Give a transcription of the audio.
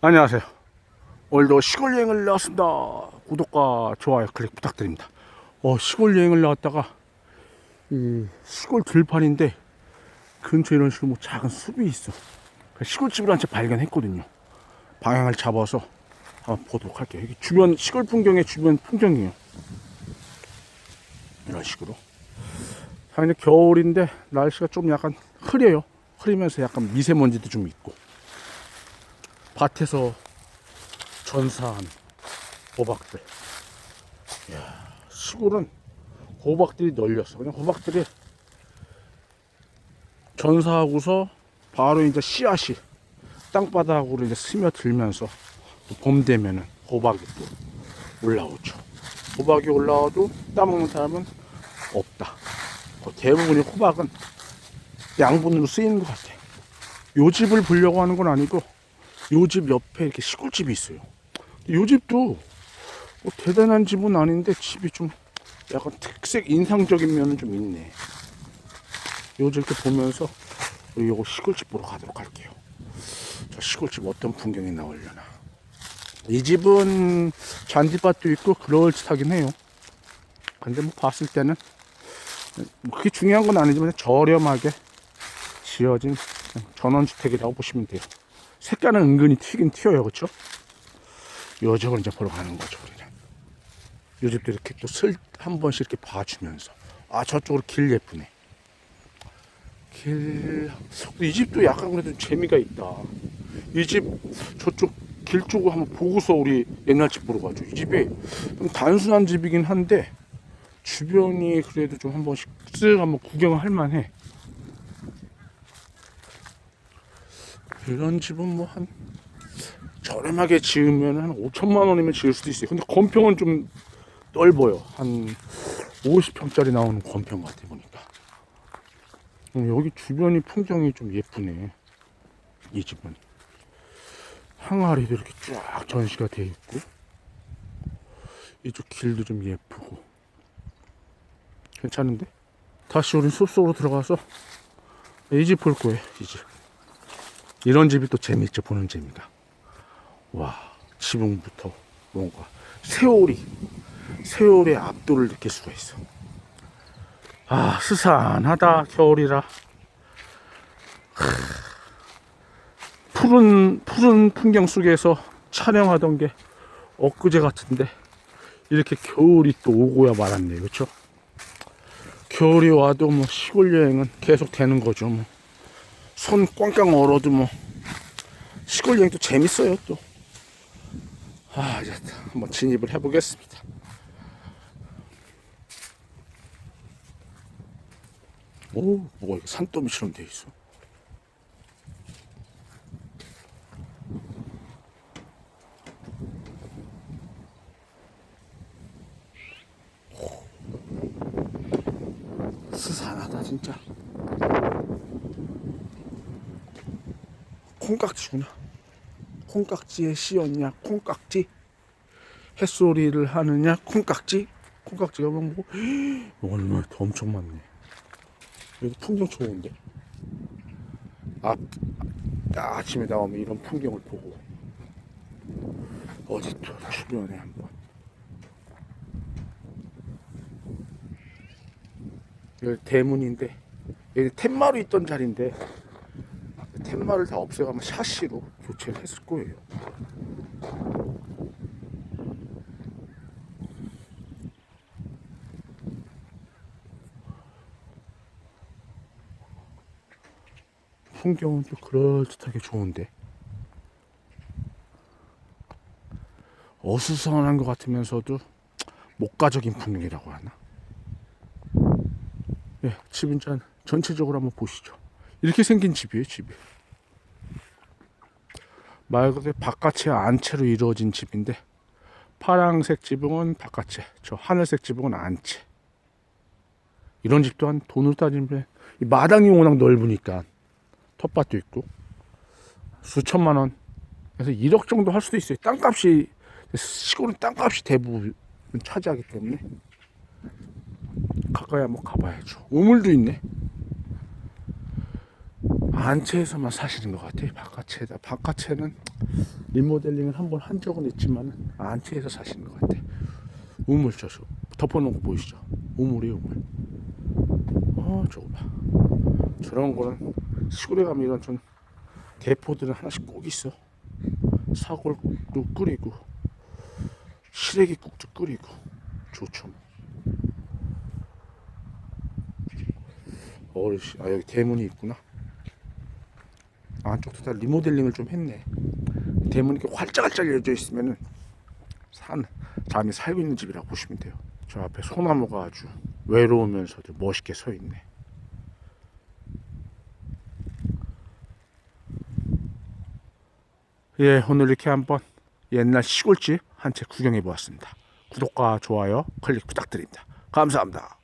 안녕하세요. 오늘도 시골 여행을 나왔습니다. 구독과 좋아요 클릭 부탁드립니다. 어, 시골 여행을 나왔다가 이 시골 들판인데 근처에 이런 식으로 뭐 작은 숲이 있어. 그 시골집을 한 채 발견했거든요. 방향을 잡아서 한번 보도록 할게요. 여기 주변 시골 풍경의 주변 풍경이에요. 이런 식으로. 자, 이제 겨울인데 날씨가 좀 약간 흐려요. 흐리면서 약간 미세먼지도 좀 있고. 밭에서 전사한 호박들. 이야, 시골은 호박들이 널렸어. 그냥 호박들이 전사하고서 바로 이제 씨앗이 땅바닥으로 이제 스며들면서 또봄 되면은 호박이 또 올라오죠. 호박이 올라와도 따먹는 사람은 없다. 그 대부분의 호박은 양분으로 쓰이는 것 같아. 요 집을 보려고 하는 건 아니고 요 집 옆에 이렇게 시골집이 있어요. 요 집도 뭐 대단한 집은 아닌데 집이 좀 약간 특색 인상적인 면은 좀 있네. 요집 이렇게 보면서 요거 시골집 보러 가도록 할게요. 저 시골집 어떤 풍경이 나오려나. 이 집은 잔디밭도 있고 그럴듯하긴 해요. 근데 뭐 봤을 때는 뭐 그게 중요한 건 아니지만 저렴하게 지어진 전원주택이라고 보시면 돼요. 색깔은 은근히 튀긴 튀어요, 그렇죠? 요 집을 이제 보러 가는 거죠, 우리는. 요 집도 이렇게 또 슬 한 번씩 이렇게 봐주면서 아 저쪽으로 길 예쁘네. 길. 이 집도 약간 그래도 재미가 있다. 이 집 저쪽 길 쪽을 한번 보고서 우리 옛날 집 보러 가죠. 이 집이 좀 단순한 집이긴 한데 주변이 그래도 좀 한 번씩 쓱 한번 구경을 할 만해. 이런 집은 뭐 한 저렴하게 지으면 한 5천만 원이면 지을 수도 있어요. 근데 건평은 좀 넓어요. 한 50평짜리 나오는 건평 같아 보니까. 음, 여기 주변이 풍경이 좀 예쁘네. 이 집은. 항아리도 이렇게 쫙 전시가 돼 있고. 이쪽 길도 좀 예쁘고. 괜찮은데? 다시 우린 숲속으로 들어가서 이 집 볼 거예요, 이 집. 이런 집이 또 재밌죠, 보는 재미가. 와, 지붕부터 뭔가 세월이, 세월의 압도를 느낄 수가 있어. 아, 스산하다, 겨울이라. 하, 푸른, 푸른 풍경 속에서 촬영하던 게 엊그제 같은데, 이렇게 겨울이 또 오고야 말았네, 그쵸? 겨울이 와도 뭐 시골 여행은 계속 되는 거죠, 뭐. 손 꽝꽝 얼어도 뭐, 시골 여행도 재밌어요, 또. 아, 이제 한번 진입을 해보겠습니다. 오, 뭐가 이렇게 산더미처럼 돼 있어. 오. 스산하다 진짜. 콩깍지구나. 콩깍지에 씌었냐 콩깍지? 햇소리를 하느냐 콩깍지? 콩깍지가 뭐 얼마나 더 엄청 많네. 여기 풍경 좋은데? 아, 아, 아침에 나오면 이런 풍경을 보고. 어디 또 주변에 한번. 여기 대문인데 여기 텐마루 있던 자리인데 텐마를 다 없애가면 샤시로 교체를 했을 거예요. 풍경은 또 그럴듯하게 좋은데 어수선한 것 같으면서도 목가적인 풍경이라고 하나? 예, 집은 전 전체적으로 한번 보시죠. 이렇게 생긴 집이에요, 집이. 말 그대로 바깥에 안채로 이루어진 집인데 파랑색 지붕은 바깥에, 저 하늘색 지붕은 안채. 이런 집 또한 돈으로 따지면 이 마당이 워낙 넓으니까 텃밭도 있고 수천만 원 그래서 1억 정도 할 수도 있어요. 땅값이 시골은 땅값이 대부분 차지하기 때문에 가까이 한번 가봐야죠. 우물도 있네. 안채에서만 사시는 것 같아요. 바깥채다. 바깥채는 리모델링을 한번 한 적은 있지만 안치에서 사시는 것 같아. 우물 저수 덮어놓은 거 보이시죠? 우물이 우물. 어 저거 봐. 저런 거는 시골에 가면 이런 전 대포들은 하나씩 꼭 있어. 사골국도 끓이고 시래기국도 끓이고 좋죠. 뭐. 어르신 아 여기 대문이 있구나. 안쪽도 다 리모델링을 좀 했네. 대문이 이렇게 활짝활짝 열려 있으면은 산 잠이 살고 있는 집이라고 보시면 돼요. 저 앞에 소나무가 아주 외로우면서도 멋있게 서 있네. 예, 오늘 이렇게 한번 옛날 시골집 한 채 구경해 보았습니다. 구독과 좋아요, 클릭 부탁드립니다. 감사합니다.